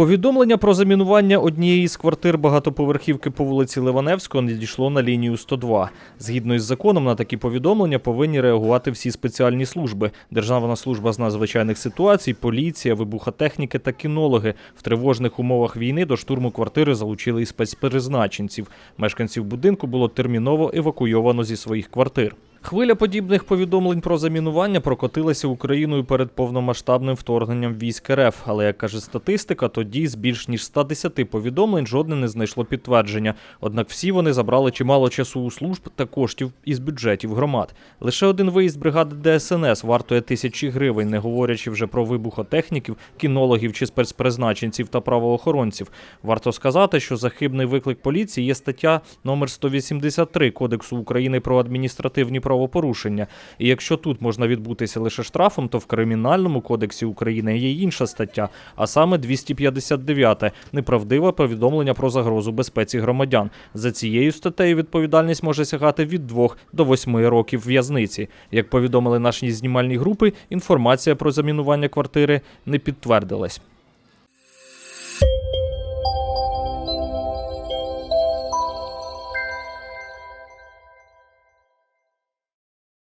Повідомлення про замінування однієї з квартир багатоповерхівки по вулиці Ливаневського надійшло на лінію 102. Згідно із законом, на такі повідомлення повинні реагувати всі спеціальні служби: Державна служба з надзвичайних ситуацій, поліція, вибухотехніки та кінологи. В тривожних умовах війни до штурму квартири залучили і спецпризначенців. Мешканців будинку було терміново евакуйовано зі своїх квартир. Хвиля подібних повідомлень про замінування прокотилася Україною перед повномасштабним вторгненням військ РФ. Але як каже статистика, тоді з більш ніж 110 повідомлень жодне не знайшло підтвердження. Однак всі вони забрали чимало часу у служб та коштів із бюджетів громад. Лише один виїзд бригади ДСНС вартує тисячі гривень, не говорячи вже про вибухотехніків, кінологів чи спецпризначенців та правоохоронців. Варто сказати, що за хибний виклик поліції є стаття номер 183 Кодексу України про адміністративні правопорушення. І якщо тут можна відбутися лише штрафом, то в Кримінальному кодексі України є інша стаття, а саме 259 неправдиве повідомлення про загрозу безпеці громадян. За цією статтею відповідальність може сягати від 2 до 8 років в'язниці. Як повідомили наші знімальні групи, інформація про замінування квартири не підтвердилась.